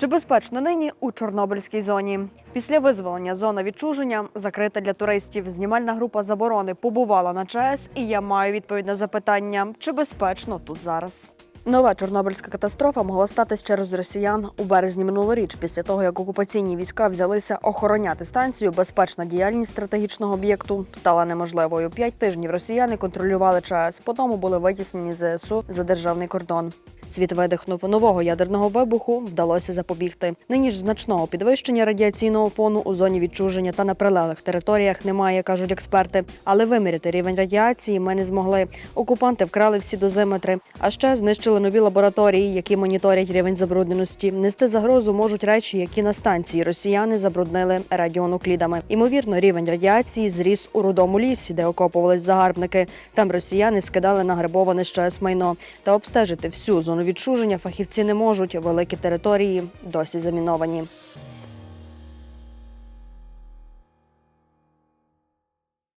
Чи безпечно нині у Чорнобильській зоні? Після визволення зона відчуження закрита для туристів. Знімальна група заборони побувала на ЧАЕС, і я маю відповідь на запитання, чи безпечно тут зараз. Нова чорнобильська катастрофа могла статись через росіян у березні минулоріч, після того як окупаційні війська взялися охороняти станцію. Безпечна діяльність стратегічного об'єкту стала неможливою. П'ять тижнів росіяни контролювали ЧАЕС, потім були витіснені ЗСУ за державний кордон. Світ видихнув нового ядерного вибуху, вдалося запобігти. Нині ж значного підвищення радіаційного фону у зоні відчуження та на прилеглих територіях немає, кажуть експерти. Але виміряти рівень радіації ми не змогли. Окупанти вкрали всі дозиметри, а ще знищили нові лабораторії, які моніторять рівень забрудненості. Нести загрозу можуть речі, які на станції росіяни забруднили радіонуклідами. Імовірно, рівень радіації зріс у рудому лісі, де окопувались загарбники. Там росіяни скидали нагребоване з ЧАЕС майно та обстежити всю зону відчуження фахівці не можуть. Великі території досі заміновані.